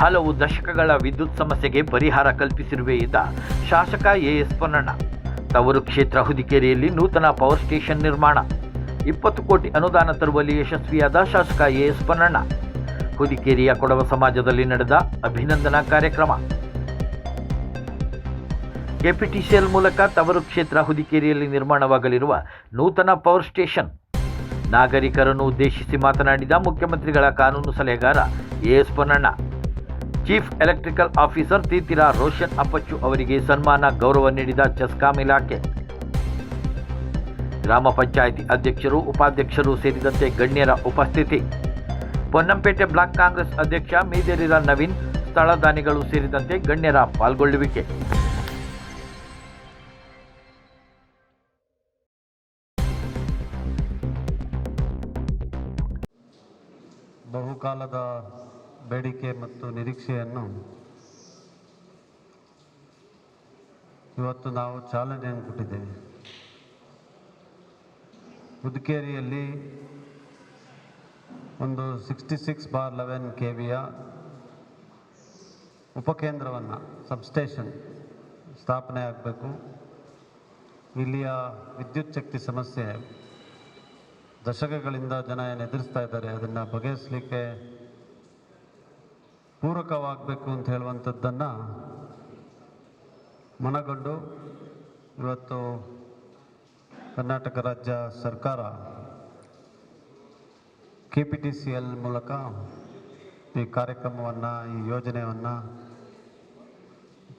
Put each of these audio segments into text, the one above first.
ಹಲವು ದಶಕಗಳ ವಿದ್ಯುತ್ ಸಮಸ್ಯೆಗೆ ಪರಿಹಾರ ಕಲ್ಪಿಸಿರುವೆಯಿಂದ ಶಾಸಕ ಎಸ್ ಪೊನ್ನಣ್ಣ. ತವರು ಕ್ಷೇತ್ರ ಹುದಿಕೇರಿಯಲ್ಲಿ ನೂತನ ಪವರ್ ಸ್ಟೇಷನ್ ನಿರ್ಮಾಣ. ಇಪ್ಪತ್ತು ಕೋಟಿ ಅನುದಾನ ತರುವಲ್ಲಿ ಯಶಸ್ವಿಯಾದ ಶಾಸಕ ಎಎಸ್ ಪೊನ್ನಣ್ಣ. ಹುದಿಕೇರಿಯ ಕೊಡವ ಸಮಾಜದಲ್ಲಿ ನಡೆದ ಅಭಿನಂದನಾ ಕಾರ್ಯಕ್ರಮ. ಕೆಪಿಟಿಸಿಎಲ್ ಮೂಲಕ ತವರು ಕ್ಷೇತ್ರ ಹುದಿಕೇರಿಯಲ್ಲಿ ನಿರ್ಮಾಣವಾಗಲಿರುವ ನೂತನ ಪವರ್ ಸ್ಟೇಷನ್. ನಾಗರಿಕರನ್ನು ಉದ್ದೇಶಿಸಿ ಮಾತನಾಡಿದ ಮುಖ್ಯಮಂತ್ರಿಗಳ ಕಾನೂನು ಸಲಹೆಗಾರ AS Ponnanna. Chief electrical officer Theethira Roshan Appachu ಅವರಿಗೆ ಸನ್ಮಾನ ಗೌರವ ನೀಡಿದ ಚೆಸ್ಕಾಂ ಇಲಾಖೆ. ಗ್ರಾಮ ಪಂಚಾಯಿತಿ ಅಧ್ಯಕ್ಷರು, ಉಪಾಧ್ಯಕ್ಷರು ಸೇರಿದಂತೆ ಗಣ್ಯರ ಉಪಸ್ಥಿತಿ. ಪೊನ್ನಂಪೇಟೆ ಬ್ಲಾಕ್ ಕಾಂಗ್ರೆಸ್ ಅಧ್ಯಕ್ಷ ಮೀದೇರಿರ ನವೀನ್ ಸ್ಥಳದಾನಿಗಳು ಸೇರಿದಂತೆ ಗಣ್ಯರ ಪಾಲ್ಗೊಳ್ಳುವಿಕೆ. ಬಹುಕಾಲದ ಬೇಡಿಕೆ ಮತ್ತು ನಿರೀಕ್ಷೆಯನ್ನು ಇವತ್ತು ನಾವು ಚಾಲನೆಯನ್ನು ಕೊಟ್ಟಿದ್ದೇವೆ. ಹುದುಕೇರಿಯಲ್ಲಿ ಒಂದು sixty six bar eleven K ವಿಯ ಉಪಕೇಂದ್ರವನ್ನು ಸಬ್ಸ್ಟೇಷನ್ ಸ್ಥಾಪನೆ ಆಗಬೇಕು. ಇಲ್ಲಿಯ ವಿದ್ಯುತ್ ಶಕ್ತಿ ಸಮಸ್ಯೆ ದಶಕಗಳಿಂದ ಜನ ಏನು ಎದುರಿಸ್ತಾ ಇದ್ದಾರೆ, ಅದನ್ನು ಬಗೆಹರಿಸಲಿಕ್ಕೆ ಪೂರಕವಾಗಬೇಕು ಅಂತ ಹೇಳುವಂಥದ್ದನ್ನು ಮನಗೊಂಡು ಇವತ್ತು ಕರ್ನಾಟಕ ರಾಜ್ಯ ಸರ್ಕಾರ K P T C L ಮೂಲಕ ಈ ಕಾರ್ಯಕ್ರಮವನ್ನು, ಈ ಯೋಜನೆಯನ್ನು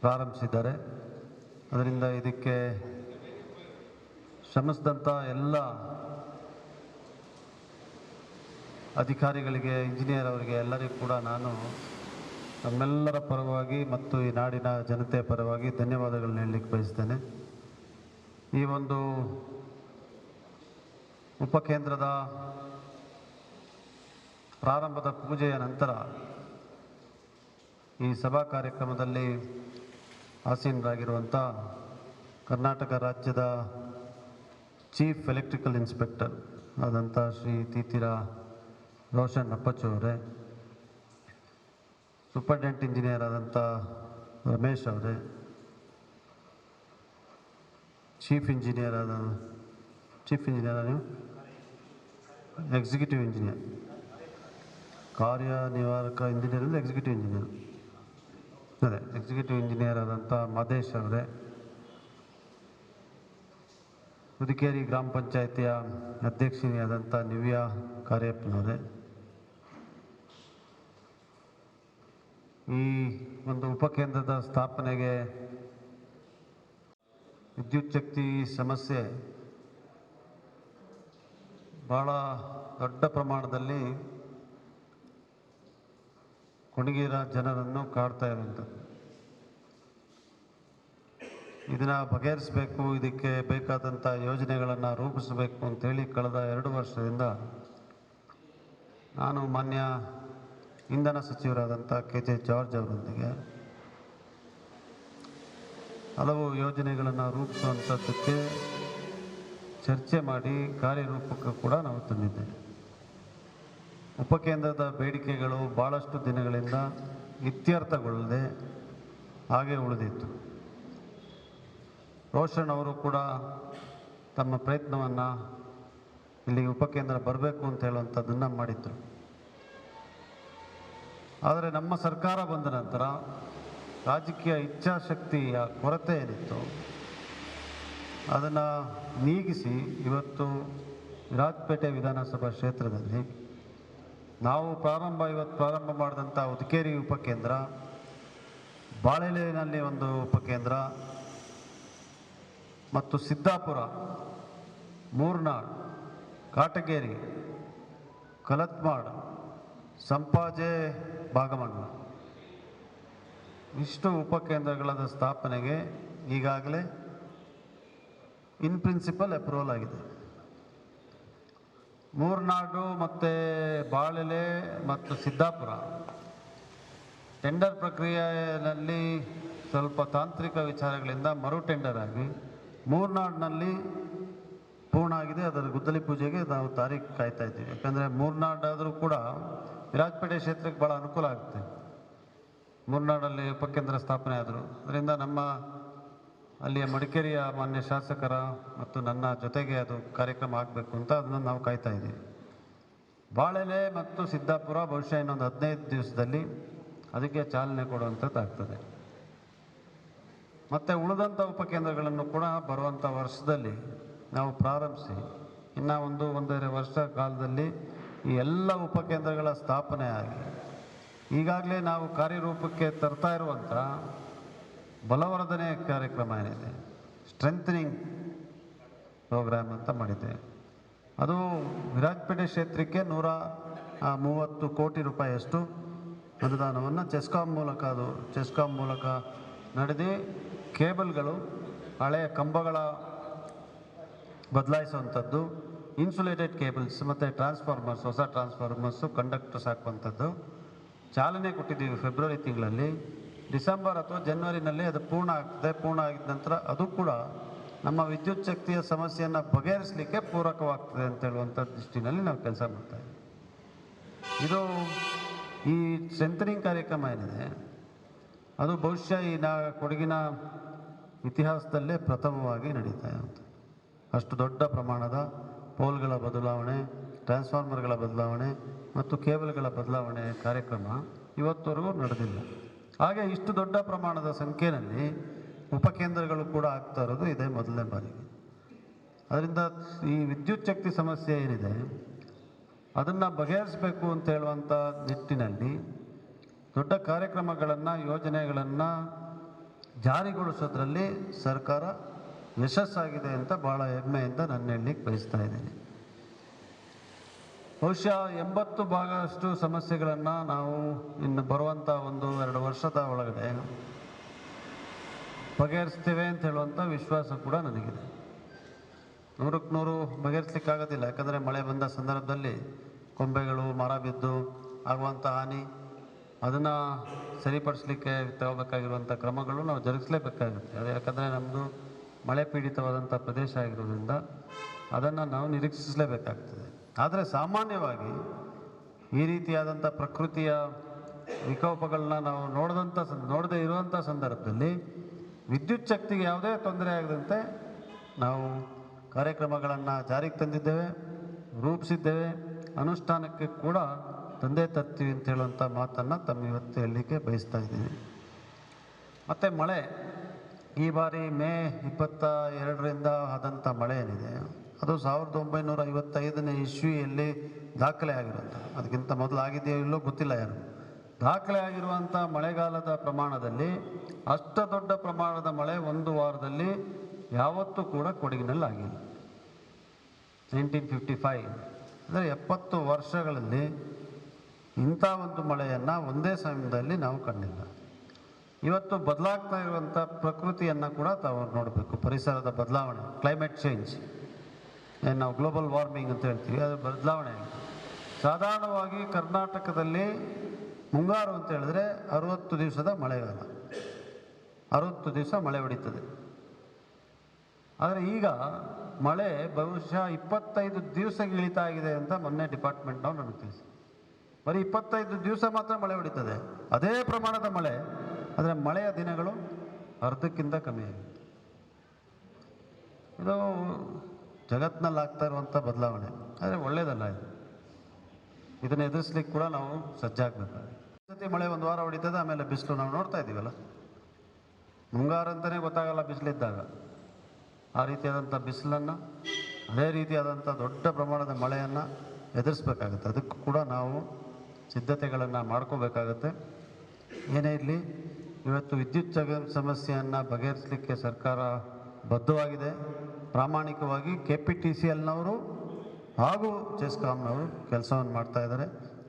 ಪ್ರಾರಂಭಿಸಿದ್ದಾರೆ. ಅದರಿಂದ ಇದಕ್ಕೆ ಶ್ರಮಿಸಿದಂಥ ಎಲ್ಲ ಅಧಿಕಾರಿಗಳಿಗೆ, ಇಂಜಿನಿಯರ್ ಅವರಿಗೆ ಎಲ್ಲರಿಗೂ ಕೂಡ ನಾನು ನಮ್ಮೆಲ್ಲರ ಪರವಾಗಿ ಮತ್ತು ಈ ನಾಡಿನ ಜನತೆಯ ಪರವಾಗಿ ಧನ್ಯವಾದಗಳನ್ನು ಹೇಳಲಿಕ್ಕೆ ಬಯಸ್ತೇನೆ. ಈ ಒಂದು ಉಪಕೇಂದ್ರದ ಪ್ರಾರಂಭದ ಪೂಜೆಯ ನಂತರ ಈ ಸಭಾ ಕಾರ್ಯಕ್ರಮದಲ್ಲಿ ಆಸೀನರಾಗಿರುವಂಥ ಕರ್ನಾಟಕ ರಾಜ್ಯದ ಚೀಫ್ ಎಲೆಕ್ಟ್ರಿಕಲ್ ಇನ್ಸ್ಪೆಕ್ಟರ್ ಆದಂಥ ಶ್ರೀ ತೀತಿರ ರೋಷನ್ ಅಪ್ಪಚ್ಚು ಅವರೇ. ಸೂಪರ್ಡೆಂಟ್ ಇಂಜಿನಿಯರ್ ಆದಂಥ ರಮೇಶ್ ಅವರೇ, ಚೀಫ್ ಇಂಜಿನಿಯರ್ ಆದ, ಚೀಫ್ ಇಂಜಿನಿಯರ್ ನೀವು? ಎಕ್ಸಿಕ್ಯೂಟಿವ್ ಇಂಜಿನಿಯರ್ ಕಾರ್ಯನಿವಾರಕ ಇಂಜಿನಿಯರ್ ಅಂದರೆ ಎಕ್ಸಿಕ್ಯೂಟಿವ್ ಇಂಜಿನಿಯರ್ ಅದೇ ಎಕ್ಸಿಕ್ಯೂಟಿವ್ ಇಂಜಿನಿಯರ್ ಆದಂಥ ಮಹೇಶ್ ಅವರೇ. ಹುದಿಕೇರಿ ಗ್ರಾಮ ಪಂಚಾಯಿತಿಯ ಅಧ್ಯಕ್ಷಿನಿಯಾದಂಥ ನಿವ್ಯಾ ಕಾರ್ಯಪ್ಪನವರೇ. ಈ ಒಂದು ಉಪಕೇಂದ್ರದ ಸ್ಥಾಪನೆಗೆ ವಿದ್ಯುತ್ ಶಕ್ತಿ ಸಮಸ್ಯೆ ಭಾಳ ದೊಡ್ಡ ಪ್ರಮಾಣದಲ್ಲಿ ಕೊಣಗಿರ ಜನರನ್ನು ಕಾಡ್ತಾ ಇರುವಂಥದ್ದು. ಇದನ್ನು ಬಗೆಹರಿಸಬೇಕು, ಇದಕ್ಕೆ ಬೇಕಾದಂಥ ಯೋಜನೆಗಳನ್ನು ರೂಪಿಸಬೇಕು ಅಂತೇಳಿ ಕಳೆದ ಎರಡು ವರ್ಷದಿಂದ ನಾನು ಮಾನ್ಯ ಇಂಧನ ಸಚಿವರಾದಂಥ ಕೆ ಜೆ ಜಾರ್ಜ್ ಅವರೊಂದಿಗೆ ಹಲವು ಯೋಜನೆಗಳನ್ನು ರೂಪಿಸುವಂಥದ್ದಕ್ಕೆ ಚರ್ಚೆ ಮಾಡಿ ಕಾರ್ಯರೂಪಕ್ಕೆ ಕೂಡ ನಾವು ತಂದಿದ್ದೇವೆ. ಉಪಕೇಂದ್ರದ ಬೇಡಿಕೆಗಳು ಭಾಳಷ್ಟು ದಿನಗಳಿಂದ ಇತ್ಯರ್ಥಗೊಳ್ಳದೆ ಹಾಗೆ ಉಳಿದಿತ್ತು. ರೋಷನ್ ಅವರು ಕೂಡ ತಮ್ಮ ಪ್ರಯತ್ನವನ್ನು ಇಲ್ಲಿ ಉಪಕೇಂದ್ರ ಬರಬೇಕು ಅಂತ ಹೇಳುವಂಥದ್ದನ್ನು ಮಾಡಿದ್ರು. ಆದರೆ ನಮ್ಮ ಸರ್ಕಾರ ಬಂದ ನಂತರ ರಾಜಕೀಯ ಇಚ್ಛಾಶಕ್ತಿಯ ಕೊರತೆ ಏನಿತ್ತು, ಅದನ್ನು ನೀಗಿಸಿ ಇವತ್ತು ವಿರಾಜಪೇಟೆ ವಿಧಾನಸಭಾ ಕ್ಷೇತ್ರದಲ್ಲಿ ನಾವು ಪ್ರಾರಂಭ, ಇವತ್ತು ಪ್ರಾರಂಭ ಮಾಡಿದಂಥ ಉದಕೇರಿ ಉಪಕೇಂದ್ರ ಬಾಳೆಲೆನಲ್ಲಿ ಒಂದು ಉಪಕೇಂದ್ರ ಮತ್ತು ಸಿದ್ದಾಪುರ, ಮೂರ್ನಾಡ್, ಕಾಟಗೇರಿ, ಕಲತ್ಮಾಡ್, ಸಂಪಾಜೆ ಭಾಗಮಂಡಲ ಇಷ್ಟು ಉಪಕೇಂದ್ರಗಳ ಸ್ಥಾಪನೆಗೆ ಈಗಾಗಲೇ ಇನ್ ಪ್ರಿನ್ಸಿಪಲ್ ಅಪ್ರೂವಲ್ ಆಗಿದೆ. ಮೂರ್ನಾಡು ಮತ್ತು ಬಾಳೆಲೆ ಮತ್ತು ಸಿದ್ದಾಪುರ. ಟೆಂಡರ್ ಪ್ರಕ್ರಿಯೆಯಲ್ಲಿ ಸ್ವಲ್ಪ ತಾಂತ್ರಿಕ ವಿಚಾರಗಳಿಂದ ಮರು ಟೆಂಡರ್ ಆಗಿ ಮೂರ್ನಾಡಿನಲ್ಲಿ ಪೂರ್ಣ ಆಗಿದೆ. ಅದರ ಗುದ್ದಲಿ ಪೂಜೆಗೆ ನಾವು ತಾರೀಕು ಕಾಯ್ತಾ ಇದ್ದೀವಿ. ಯಾಕಂದರೆ ಮೂರ್ನಾಡಾದರೂ ಕೂಡ ವಿರಾಜಪೇಟೆ ಕ್ಷೇತ್ರಕ್ಕೆ ಭಾಳ ಅನುಕೂಲ ಆಗುತ್ತೆ. ಮುರ್ನಾಡಲ್ಲಿ ಉಪಕೇಂದ್ರ ಸ್ಥಾಪನೆ ಆದರು. ಅದರಿಂದ ನಮ್ಮ ಅಲ್ಲಿಯ ಮಡಿಕೇರಿಯ ಮಾನ್ಯ ಶಾಸಕರ ಮತ್ತು ನನ್ನ ಜೊತೆಗೆ ಅದು ಕಾರ್ಯಕ್ರಮ ಆಗಬೇಕು ಅಂತ ಅದನ್ನು ನಾವು ಕಾಯ್ತಾ ಇದ್ದೀವಿ. ಬಾಳೆಲೆ ಮತ್ತು ಸಿದ್ದಾಪುರ ಬಹುಶಃ ಇನ್ನೊಂದು ಹದಿನೈದು ದಿವಸದಲ್ಲಿ ಅದಕ್ಕೆ ಚಾಲನೆ ಕೊಡುವಂಥದ್ದಾಗ್ತದೆ ಮತ್ತು ಉಳಿದಂಥ ಉಪಕೇಂದ್ರಗಳನ್ನು ಕೂಡ ಬರುವಂಥ ವರ್ಷದಲ್ಲಿ ನಾವು ಪ್ರಾರಂಭಿಸಿ. ಇನ್ನು ಒಂದು ಒಂದೂವರೆ ವರ್ಷ ಕಾಲದಲ್ಲಿ ಈ ಎಲ್ಲ ಉಪಕೇಂದ್ರಗಳ ಸ್ಥಾಪನೆ ಆಗಿ ಈಗಾಗಲೇ ನಾವು ಕಾರ್ಯರೂಪಕ್ಕೆ ತರ್ತಾ ಇರುವಂಥ ಬಲವರ್ಧನೆ ಕಾರ್ಯಕ್ರಮ ಏನಿದೆ? ಸ್ಟ್ರೆಂಥನಿಂಗ್ ಪ್ರೋಗ್ರಾಮ್ ಅಂತ ಮಾಡಿದೆ. ಅದು ವಿರಾಜಪೇಟೆ ಕ್ಷೇತ್ರಕ್ಕೆ ನೂರ ಮೂವತ್ತು ಕೋಟಿ ರೂಪಾಯಿಯಷ್ಟು ಅನುದಾನವನ್ನು ಚೆಸ್ಕಾಂ ಮೂಲಕ ಅದು, ಚೆಸ್ಕಾಂ ಮೂಲಕ ನಡೆದು ಕೇಬಲ್ಗಳು ಹಳೆಯ ಕಂಬಗಳ ಬದಲಾಯಿಸುವಂಥದ್ದು ಇನ್ಸುಲೇಟೆಡ್ ಕೇಬಲ್ಸ್ ಮತ್ತು ಟ್ರಾನ್ಸ್ಫಾರ್ಮರ್ಸ್, ಹೊಸ ಟ್ರಾನ್ಸ್ಫಾರ್ಮರ್ಸು ಕಂಡಕ್ಟರ್ಸ್ ಹಾಕುವಂಥದ್ದು ಚಾಲನೆ ಕೊಟ್ಟಿದ್ದೀವಿ ಫೆಬ್ರವರಿ ತಿಂಗಳಲ್ಲಿ. ಡಿಸೆಂಬರ್ ಅಥವಾ ಜನ್ವರಿನಲ್ಲಿ ಅದು ಪೂರ್ಣ ಆಗ್ತದೆ, ಪೂರ್ಣ ಆಗಿದ ನಂತರ ಅದು ಕೂಡ ನಮ್ಮ ವಿದ್ಯುತ್ ಶಕ್ತಿಯ ಸಮಸ್ಯೆಯನ್ನು ಬಗೆಹರಿಸಲಿಕ್ಕೆ ಪೂರಕವಾಗ್ತದೆ ಅಂತ ಹೇಳುವಂಥ ದೃಷ್ಟಿನಲ್ಲಿ ನಾವು ಕೆಲಸ ಮಾಡ್ತಾ ಇದ್ದೀವಿ. ಇದು ಈ ಸೆಂಟ್ರಿಂಗ್ ಕಾರ್ಯಕ್ರಮ ಏನಿದೆ, ಅದು ಬಹುಶಃ ಈ ನಾ ಕೊಡಗಿನ ಇತಿಹಾಸದಲ್ಲೇ ಪ್ರಥಮವಾಗಿ ನಡೀತಾ ಇರುತ್ತೆ ಅಷ್ಟು ದೊಡ್ಡ ಪ್ರಮಾಣದ ಪೋಲ್ಗಳ ಬದಲಾವಣೆ, ಟ್ರಾನ್ಸ್ಫಾರ್ಮರ್ಗಳ ಬದಲಾವಣೆ ಮತ್ತು ಕೇಬಲ್ಗಳ ಬದಲಾವಣೆ ಕಾರ್ಯಕ್ರಮ ಇವತ್ತವರೆಗೂ ನಡೆದಿಲ್ಲ. ಹಾಗೆ ಇಷ್ಟು ದೊಡ್ಡ ಪ್ರಮಾಣದ ಸಂಖ್ಯೆಯಲ್ಲಿ ಉಪಕೇಂದ್ರಗಳು ಕೂಡ ಆಗ್ತಾ ಇರೋದು ಇದೇ ಮೊದಲನೇ ಬಾರಿಗೆ. ಅದರಿಂದ ಈ ವಿದ್ಯುತ್ ಶಕ್ತಿ ಸಮಸ್ಯೆ ಏನಿದೆ, ಅದನ್ನು ಬಗೆಹರಿಸಬೇಕು ಅಂತ ಹೇಳುವಂಥ ನಿಟ್ಟಿನಲ್ಲಿ ದೊಡ್ಡ ಕಾರ್ಯಕ್ರಮಗಳನ್ನು, ಯೋಜನೆಗಳನ್ನು ಜಾರಿಗೊಳಿಸೋದ್ರಲ್ಲಿ ಸರ್ಕಾರ ಯಶಸ್ಸಾಗಿದೆ ಅಂತ ಭಾಳ ಹೆಮ್ಮೆಯಿಂದ ನಾನು ಹೇಳಲಿಕ್ಕೆ ಬಯಸ್ತಾ ಇದ್ದೀನಿ. ಬಹುಶಃ ಎಂಬತ್ತು ಭಾಗಷ್ಟು ಸಮಸ್ಯೆಗಳನ್ನು ನಾವು ಇನ್ನು ಬರುವಂಥ ಒಂದು ಎರಡು ವರ್ಷದ ಒಳಗಡೆ ಬಗೆಹರಿಸ್ತೇವೆ ಅಂತ ಹೇಳುವಂಥ ವಿಶ್ವಾಸ ಕೂಡ ನನಗಿದೆ. ನೂರಕ್ಕೆ ನೂರು ಬಗೆಹರಿಸ್ಲಿಕ್ಕಾಗೋದಿಲ್ಲ. ಯಾಕಂದರೆ ಮಳೆ ಬಂದ ಸಂದರ್ಭದಲ್ಲಿ ಕೊಂಬೆಗಳು, ಮರ ಬಿದ್ದು ಆಗುವಂಥ ಹಾನಿ, ಅದನ್ನು ಸರಿಪಡಿಸ್ಲಿಕ್ಕೆ ತಗೋಬೇಕಾಗಿರುವಂಥ ಕ್ರಮಗಳು ನಾವು ಜರುಗಿಸಲೇಬೇಕಾಗುತ್ತೆ. ಅದು ಯಾಕಂದರೆ ನಮ್ಮದು ಮಳೆ ಪೀಡಿತವಾದಂಥ ಪ್ರದೇಶ ಆಗಿರೋದ್ರಿಂದ ಅದನ್ನು ನಾವು ನಿರೀಕ್ಷಿಸಲೇಬೇಕಾಗ್ತದೆ. ಆದರೆ ಸಾಮಾನ್ಯವಾಗಿ ಈ ರೀತಿಯಾದಂಥ ಪ್ರಕೃತಿಯ ವಿಕೋಪಗಳನ್ನ ನಾವು ನೋಡಿದಂಥ ನೋಡದೇ ಇರುವಂಥ ಸಂದರ್ಭದಲ್ಲಿ ವಿದ್ಯುತ್ ಶಕ್ತಿಗೆ ಯಾವುದೇ ತೊಂದರೆ ಆಗದಂತೆ ನಾವು ಕಾರ್ಯಕ್ರಮಗಳನ್ನು ಜಾರಿಗೆ ತಂದಿದ್ದೇವೆ, ರೂಪಿಸಿದ್ದೇವೆ. ಅನುಷ್ಠಾನಕ್ಕೆ ಕೂಡ ತಂದೆ ತರ್ತೀವಿ ಅಂತ ಹೇಳುವಂಥ ಮಾತನ್ನು ತಮ್ಮ ಇವತ್ತು ಹೇಳಲಿಕ್ಕೆ ಬಯಸ್ತಾ ಇದ್ದೀನಿ. ಮತ್ತು ಮಳೆ ಈ ಬಾರಿ ಮೇ ಇಪ್ಪತ್ತ ಎರಡರಿಂದ ಆದಂಥ ಮಳೆ ಏನಿದೆ ಅದು ಸಾವಿರದ ಒಂಬೈನೂರ ಐವತ್ತೈದನೇ ಇಸ್ವಿಯಲ್ಲಿ ದಾಖಲೆ ಆಗಿರುವಂಥ ಅದಕ್ಕಿಂತ ಮೊದಲು ಆಗಿದೆಯೋ ಇಲ್ಲೋ ಗೊತ್ತಿಲ್ಲ ಯಾರು. ದಾಖಲೆ ಆಗಿರುವಂಥ ಮಳೆಗಾಲದ ಪ್ರಮಾಣದಲ್ಲಿ, ಅಷ್ಟ ದೊಡ್ಡ ಪ್ರಮಾಣದ ಮಳೆ ಒಂದು ವಾರದಲ್ಲಿ ಯಾವತ್ತೂ ಕೂಡ ಕೊಡಗಿನಲ್ಲಿ ಆಗಿಲ್ಲ ನೈನ್ಟೀನ್ ಫಿಫ್ಟಿ ಫೈವ್ ಅಂದರೆ ಎಪ್ಪತ್ತು ವರ್ಷಗಳಲ್ಲಿ ಇಂಥ ಒಂದು ಮಳೆಯನ್ನು ಒಂದೇ ಸಮಯದಲ್ಲಿ ನಾವು ಕಂಡಿಲ್ಲ. ಇವತ್ತು ಬದಲಾಗ್ತಾ ಇರುವಂಥ ಪ್ರಕೃತಿಯನ್ನು ಕೂಡ ತಾವು ನೋಡಬೇಕು. ಪರಿಸರದ ಬದಲಾವಣೆ ಕ್ಲೈಮೇಟ್ ಚೇಂಜ್ ಏನು ನಾವು ಗ್ಲೋಬಲ್ ವಾರ್ಮಿಂಗ್ ಅಂತ ಹೇಳ್ತೀವಿ, ಅದು ಬದಲಾವಣೆ ಸಾಧಾರಣವಾಗಿ ಕರ್ನಾಟಕದಲ್ಲಿ ಮುಂಗಾರು ಅಂತ ಹೇಳಿದ್ರೆ ಅರುವತ್ತು ದಿವಸದ ಮಳೆಗಾಲ. ಅರುವತ್ತು ದಿವಸ ಮಳೆ ಹೊಡಿತದೆ. ಆದರೆ ಈಗ ಮಳೆ ಬಹುಶಃ ಇಪ್ಪತ್ತೈದು ದಿವಸ ಇಳಿತಾ ಇದೆ ಅಂತ ಮೊನ್ನೆ ಡಿಪಾರ್ಟ್ಮೆಂಟ್ನವ್ರು ನನಗೆ ತಿಳಿಸಿ ಬರೀ ಇಪ್ಪತ್ತೈದು ದಿವಸ ಮಾತ್ರ ಮಳೆ ಹೊಡಿತದೆ. ಅದೇ ಪ್ರಮಾಣದ ಮಳೆ ಆದರೆ ಮಳೆಯ ದಿನಗಳು ಅರ್ಧಕ್ಕಿಂತ ಕಮ್ಮಿ ಇದು ಜಗತ್ತಿನಲ್ಲಿ ಆಗ್ತಾ ಇರುವಂಥ ಬದಲಾವಣೆ. ಆದರೆ ಒಳ್ಳೆಯದಲ್ಲ ಇದು. ಇದನ್ನು ಎದುರಿಸ್ಲಿಕ್ಕೆ ಕೂಡ ನಾವು ಸಜ್ಜಾಗಬೇಕಾಗುತ್ತೆ. ಸತಿ ಮಳೆ ಒಂದು ವಾರ ಹೊಡಿತದೆ, ಆಮೇಲೆ ಬಿಸಿಲು ನಾವು ನೋಡ್ತಾ ಇದ್ದೀವಲ್ಲ? ಮುಂಗಾರು ಅಂತಲೇ ಗೊತ್ತಾಗಲ್ಲ ಬಿಸಿಲಿದ್ದಾಗ. ಆ ರೀತಿಯಾದಂಥ ಬಿಸಿಲನ್ನು, ಅದೇ ರೀತಿಯಾದಂಥ ದೊಡ್ಡ ಪ್ರಮಾಣದ ಮಳೆಯನ್ನು ಎದುರಿಸ್ಬೇಕಾಗುತ್ತೆ. ಅದಕ್ಕೂ ಕೂಡ ನಾವು ಸಿದ್ಧತೆಗಳನ್ನು ಮಾಡ್ಕೋಬೇಕಾಗತ್ತೆ. ಏನೇ ಇರಲಿ ಇವತ್ತು ವಿದ್ಯುತ್ ಸಮಸ್ಯೆಯನ್ನು ಬಗೆಹರಿಸಲಿಕ್ಕೆ ಸರ್ಕಾರ ಬದ್ಧವಾಗಿದೆ. ಪ್ರಾಮಾಣಿಕವಾಗಿ ಕೆ ಪಿ ಟಿ ಸಿ ಎಲ್ನವರು ಹಾಗೂ ಚೆಸ್ಕಾಮ್ನವರು ಕೆಲಸವನ್ನು ಮಾಡ್ತಾ ಇದ್ದಾರೆ.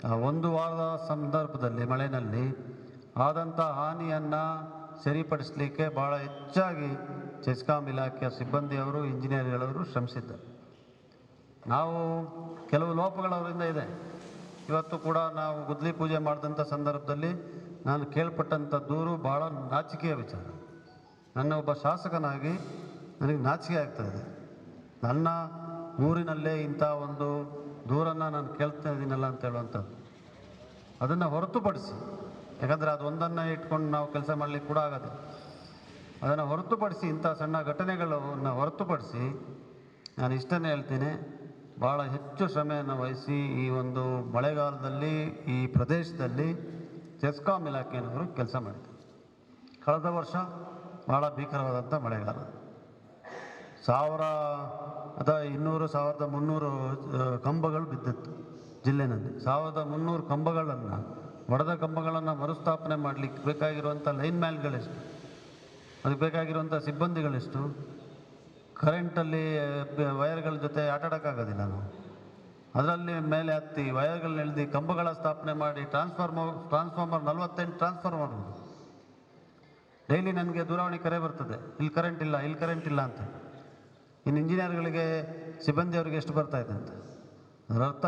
ಆ ಒಂದು ವಾರದ ಸಂದರ್ಭದಲ್ಲಿ ಮಳೆಯಲ್ಲಿ ಆದಂಥ ಹಾನಿಯನ್ನು ಸರಿಪಡಿಸಲಿಕ್ಕೆ ಭಾಳ ಹೆಚ್ಚಾಗಿ ಚೆಸ್ಕಾಮ್ ಇಲಾಖೆಯ ಸಿಬ್ಬಂದಿಯವರು, ಇಂಜಿನಿಯರ್ಗಳವರು ಶ್ರಮಿಸಿದ್ದಾರೆ. ನಾವು ಕೆಲವು ಲೋಪಗಳವರಿಂದ ಇದೆ. ಇವತ್ತು ಕೂಡ ನಾವು ಗುದ್ಲಿ ಪೂಜೆ ಮಾಡಿದಂಥ ಸಂದರ್ಭದಲ್ಲಿ ನಾನು ಕೇಳ್ಪಟ್ಟಂಥ ದೂರು ಭಾಳ ನಾಚಿಕೆಯ ವಿಚಾರ. ನನ್ನ ಒಬ್ಬ ಶಾಸಕನಾಗಿ ನನಗೆ ನಾಚಿಕೆ ಆಗ್ತಾ ಇದೆ. ನನ್ನ ಊರಿನಲ್ಲೇ ಇಂಥ ಒಂದು ದೂರನ್ನು ನಾನು ಕೇಳ್ತಾ ಇದ್ದೀನಲ್ಲ ಅಂತ ಹೇಳುವಂಥದ್ದು. ಅದನ್ನು ಹೊರತುಪಡಿಸಿ, ಯಾಕಂದರೆ ಅದು ಒಂದನ್ನು ಇಟ್ಕೊಂಡು ನಾವು ಕೆಲಸ ಮಾಡಲಿಕ್ಕೆ ಕೂಡ ಆಗದೆ. ಅದನ್ನು ಹೊರತುಪಡಿಸಿ ಇಂಥ ಸಣ್ಣ ಘಟನೆಗಳನ್ನು ಹೊರತುಪಡಿಸಿ ನಾನು ಇಷ್ಟನ್ನೇ ಹೇಳ್ತೀನಿ. ಭಾಳ ಹೆಚ್ಚು ಶ್ರಮೆಯನ್ನು ವಹಿಸಿ ಈ ಒಂದು ಮಳೆಗಾಲದಲ್ಲಿ, ಈ ಪ್ರದೇಶದಲ್ಲಿ ಚೆಸ್ಕಾಂ ಇಲಾಖೆಯವರು ಕೆಲಸ ಮಾಡಿದ್ದಾರೆ ಕಳೆದ ವರ್ಷ ಭಾಳ ಭೀಕರವಾದಂಥ ಮಳೆಗಾಲ. ಸಾವಿರ ಅಥವಾ ಇನ್ನೂರು, ಸಾವಿರದ ಮುನ್ನೂರು ಕಂಬಗಳು ಬಿದ್ದಿತ್ತು ಜಿಲ್ಲೆನಲ್ಲಿ. ಸಾವಿರದ ಮುನ್ನೂರು ಕಂಬಗಳನ್ನು, ಒಡೆದ ಕಂಬಗಳನ್ನು ಮರುಸ್ಥಾಪನೆ ಮಾಡಲಿಕ್ಕೆ ಬೇಕಾಗಿರುವಂಥ ಲೈನ್ ಮ್ಯಾನ್ಗಳೆಷ್ಟು, ಅದಕ್ಕೆ ಬೇಕಾಗಿರುವಂಥ ಸಿಬ್ಬಂದಿಗಳೆಷ್ಟು, ಕರೆಂಟಲ್ಲಿ ವೈರ್ಗಳ ಜೊತೆ ಆಟಾಡೋಕ್ಕಾಗೋದಿಲ್ಲ ನಾವು. ಅದರಲ್ಲಿ ಮೇಲೆ ಹತ್ತಿ ವಯರ್ಗಳನ್ನ ಎಳ್ದು ಕಂಬಗಳ ಸ್ಥಾಪನೆ ಮಾಡಿ ಟ್ರಾನ್ಸ್ಫಾರ್ಮರ್ ಟ್ರಾನ್ಸ್ಫಾರ್ಮರ್ ನಲವತ್ತೆಂಟು ಟ್ರಾನ್ಸ್ಫಾರ್ಮರ್ ಡೈಲಿ ನನಗೆ ದೂರವಾಣಿ ಕರೆ ಬರ್ತದೆ. ಇಲ್ಲಿ ಕರೆಂಟ್ ಇಲ್ಲ, ಇಲ್ಲಿ ಕರೆಂಟ್ ಇಲ್ಲ ಅಂತ. ಇನ್ನು ಇಂಜಿನಿಯರ್ಗಳಿಗೆ ಸಿಬ್ಬಂದಿ ಅವ್ರಿಗೆ ಎಷ್ಟು ಬರ್ತಾ ಇದೆ ಅಂತ. ಅದರ ಅರ್ಥ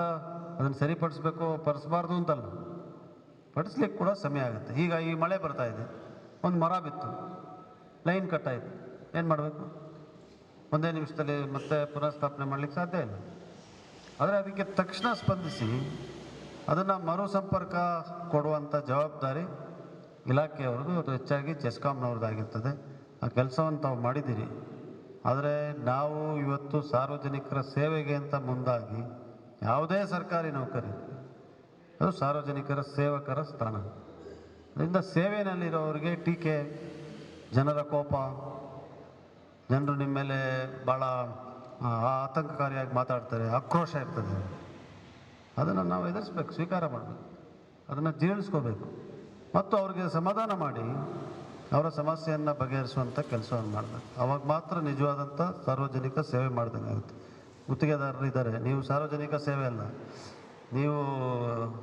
ಅದನ್ನು ಸರಿಪಡಿಸ್ಬೇಕು, ಪಡಿಸ್ಬಾರ್ದು ಅಂತಲ್ಲ. ಪಡಿಸ್ಲಿಕ್ಕೆ ಕೂಡ ಸಮಯ ಆಗುತ್ತೆ. ಈಗ ಈ ಮಳೆ ಬರ್ತಾ ಇದೆ. ಒಂದು ಮರ ಬಿತ್ತು. ಲೈನ್ ಕಟ್ಟಾಯಿತು ಏನು ಮಾಡಬೇಕು? ಒಂದೇ ನಿಮಿಷದಲ್ಲಿ ಮತ್ತೆ ಪುನಃಸ್ಥಾಪನೆ ಮಾಡಲಿಕ್ಕೆ ಸಾಧ್ಯ ಇಲ್ಲ. ಆದರೆ ಅದಕ್ಕೆ ತಕ್ಷಣ ಸ್ಪಂದಿಸಿ, ಅದನ್ನು ಮರು ಸಂಪರ್ಕ ಕೊಡುವಂಥ ಜವಾಬ್ದಾರಿ ಇಲಾಖೆಯವ್ರದ್ದು. ಅದು ಹೆಚ್ಚಾಗಿ ಚೆಸ್ಕಾಮ್ನವ್ರದ್ದಾಗಿರ್ತದೆ ಆ ಕೆಲಸವನ್ನು ತಾವು ಮಾಡಿದ್ದೀರಿ. ಆದರೆ ನಾವು ಇವತ್ತು ಸಾರ್ವಜನಿಕರ ಸೇವೆಗೆ ಅಂತ ಮುಂದಾಗಿ ಯಾವುದೇ ಸರ್ಕಾರಿ ನೌಕರಿ, ಅದು ಸಾರ್ವಜನಿಕರ ಸೇವಕರ ಸ್ಥಾನ. ಅದರಿಂದ ಸೇವೆಯಲ್ಲಿರೋರಿಗೆ ಟೀಕೆ, ಜನರ ಕೋಪ, ಜನರು ನಿಮ್ಮ ಮೇಲೆ ಭಾಳ ಆತಂಕಕಾರಿಯಾಗಿ ಮಾತಾಡ್ತಾರೆ, ಆಕ್ರೋಶ ಇರ್ತದೆ. ಅದನ್ನು ನಾವು ಎದುರಿಸ್ಬೇಕು, ಸ್ವೀಕಾರ ಮಾಡಬೇಕು. ಅದನ್ನು ಜೀರ್ಣಿಸ್ಕೋಬೇಕು. ಮತ್ತು ಅವ್ರಿಗೆ ಸಮಾಧಾನ ಮಾಡಿ, ಅವರ ಸಮಸ್ಯೆಯನ್ನು ಬಗೆಹರಿಸುವಂಥ ಕೆಲಸವನ್ನು ಮಾಡಬೇಕು. ಅವಾಗ ಮಾತ್ರ ನಿಜವಾದಂಥ ಸಾರ್ವಜನಿಕ ಸೇವೆ ಮಾಡ್ದಂಗೆ ಆಗುತ್ತೆ. ಗುತ್ತಿಗೆದಾರರು ಇದ್ದಾರೆ. ನೀವು ಸಾರ್ವಜನಿಕ ಸೇವೆ ಅಲ್ಲ. ನೀವು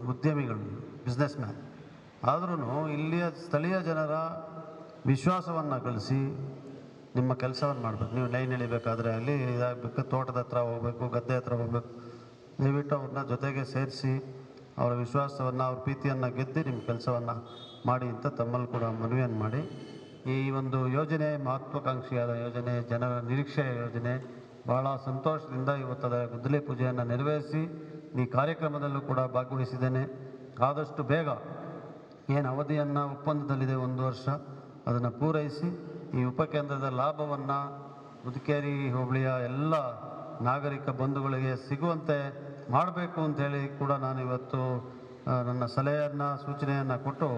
ಉದ್ಯಮಿಗಳು ಬಿಸ್ನೆಸ್ ಮ್ಯಾನ್ ಆದ್ರೂ ಇಲ್ಲಿಯ ಸ್ಥಳೀಯ ಜನರ ವಿಶ್ವಾಸವನ್ನು ಗಳಿಸಿ ನಿಮ್ಮ ಕೆಲಸವನ್ನು ಮಾಡಬೇಕು. ನೀವು ಲೈನ್ ಎಳಿಬೇಕಾದ್ರೆ ಅಲ್ಲಿ ಇದಾಗಬೇಕು, ತೋಟದ ಹತ್ರ ಹೋಗಬೇಕು, ಗದ್ದೆ ಹತ್ರ ಹೋಗಬೇಕು. ದಯವಿಟ್ಟು ಅವ್ರನ್ನ ಜೊತೆಗೆ ಸೇರಿಸಿ, ಅವರ ವಿಶ್ವಾಸವನ್ನು, ಅವ್ರ ಪ್ರೀತಿಯನ್ನು ಗೆದ್ದು ನಿಮ್ಮ ಕೆಲಸವನ್ನು ಮಾಡಿ ಅಂತ ತಮ್ಮಲ್ಲಿ ಕೂಡ ಮನವಿಯನ್ನು ಮಾಡಿ. ಈ ಒಂದು ಯೋಜನೆ ಮಹತ್ವಾಕಾಂಕ್ಷಿಯಾದ ಯೋಜನೆ, ಜನರ ನಿರೀಕ್ಷೆಯ ಯೋಜನೆ, ಬಹಳ ಸಂತೋಷದಿಂದ ಇವತ್ತದ ಗುದ್ದಲಿ ಪೂಜೆಯನ್ನು ನೆರವೇರಿಸಿ ಈ ಕಾರ್ಯಕ್ರಮದಲ್ಲೂ ಕೂಡ ಭಾಗವಹಿಸಿದ್ದೇನೆ. ಆದಷ್ಟು ಬೇಗ ಏನು ಅವಧಿಯನ್ನು ಒಪ್ಪಂದದಲ್ಲಿದೆ ಒಂದು ವರ್ಷ, ಅದನ್ನು ಪೂರೈಸಿ ಈ ಉಪಕೇಂದ್ರದ ಲಾಭವನ್ನು ಮುದಕೇರಿ ಹೋಬಳಿಯ ಎಲ್ಲ ನಾಗರಿಕ ಬಂಧುಗಳಿಗೆ ಸಿಗುವಂತೆ ಮಾಡಬೇಕು ಅಂಥೇಳಿ ಕೂಡ ನಾನು ಇವತ್ತು ನನ್ನ ಸಲಹೆಯನ್ನು, ಸೂಚನೆಯನ್ನು ಕೊಟ್ಟು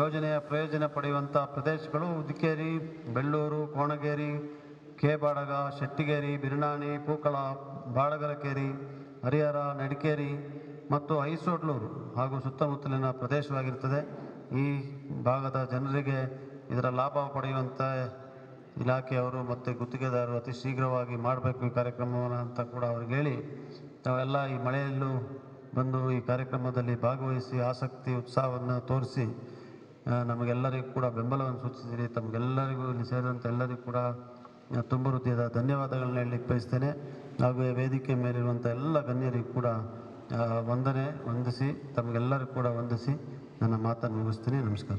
ಯೋಜನೆಯ ಪ್ರಯೋಜನ ಪಡೆಯುವಂಥ ಪ್ರದೇಶಗಳು ಉದಿಕೇರಿ, ಬೆಳ್ಳೂರು, ಕೋಣಗೇರಿ ಕೆ ಬಾಡಗ ಶೆಟ್ಟಿಗೇರಿ, ಬಿರ್ನಾಣಿ, ಪೂಕಳ ಬಾಡಗರಕೇರಿ ಹರಿಹರ, ನಡಿಕೇರಿ ಮತ್ತು ಐಸೋಡ್ಲೂರು ಹಾಗೂ ಸುತ್ತಮುತ್ತಲಿನ ಪ್ರದೇಶವಾಗಿರ್ತದೆ ಈ ಭಾಗದ ಜನರಿಗೆ ಇದರ ಲಾಭ ಪಡೆಯುವಂಥ ಇಲಾಖೆಯವರು ಮತ್ತು ಗುತ್ತಿಗೆದಾರರು ಅತಿ ಶೀಘ್ರವಾಗಿ ಮಾಡಬೇಕು ಈ ಕಾರ್ಯಕ್ರಮವನ್ನು ಅಂತ ಕೂಡ ಅವ್ರಿಗೆ ಹೇಳಿ ನಾವೆಲ್ಲ ಈ ಮಳೆಯಲ್ಲೂ ಬಂದು ಈ ಕಾರ್ಯಕ್ರಮದಲ್ಲಿ ಭಾಗವಹಿಸಿ ಆಸಕ್ತಿ, ಉತ್ಸಾಹವನ್ನು ತೋರಿಸಿ ನಮಗೆಲ್ಲರಿಗೂ ಕೂಡ ಬೆಂಬಲವನ್ನು ಸೂಚಿಸಿದಿರಿ ತಮಗೆಲ್ಲರಿಗೂ ಇಲ್ಲಿ ಸೇರಿದಂಥ ಎಲ್ಲರಿಗೂ ಕೂಡ ತುಂಬ ಹೃದಯದ ಧನ್ಯವಾದಗಳನ್ನ ಹೇಳಲಿಕ್ಕೆ ಬಯಸ್ತೇನೆ. ಹಾಗೂ ವೇದಿಕೆ ಮೇಲಿರುವಂಥ ಎಲ್ಲ ಗಣ್ಯರಿಗೂ ಕೂಡ ವಂದನೆ, ವಂದಿಸಿ, ತಮಗೆಲ್ಲರಿಗೂ ಕೂಡ ವಂದಿಸಿ ನನ್ನ ಮಾತನ್ನು ಮುಗಿಸ್ತೀನಿ. ನಮಸ್ಕಾರ.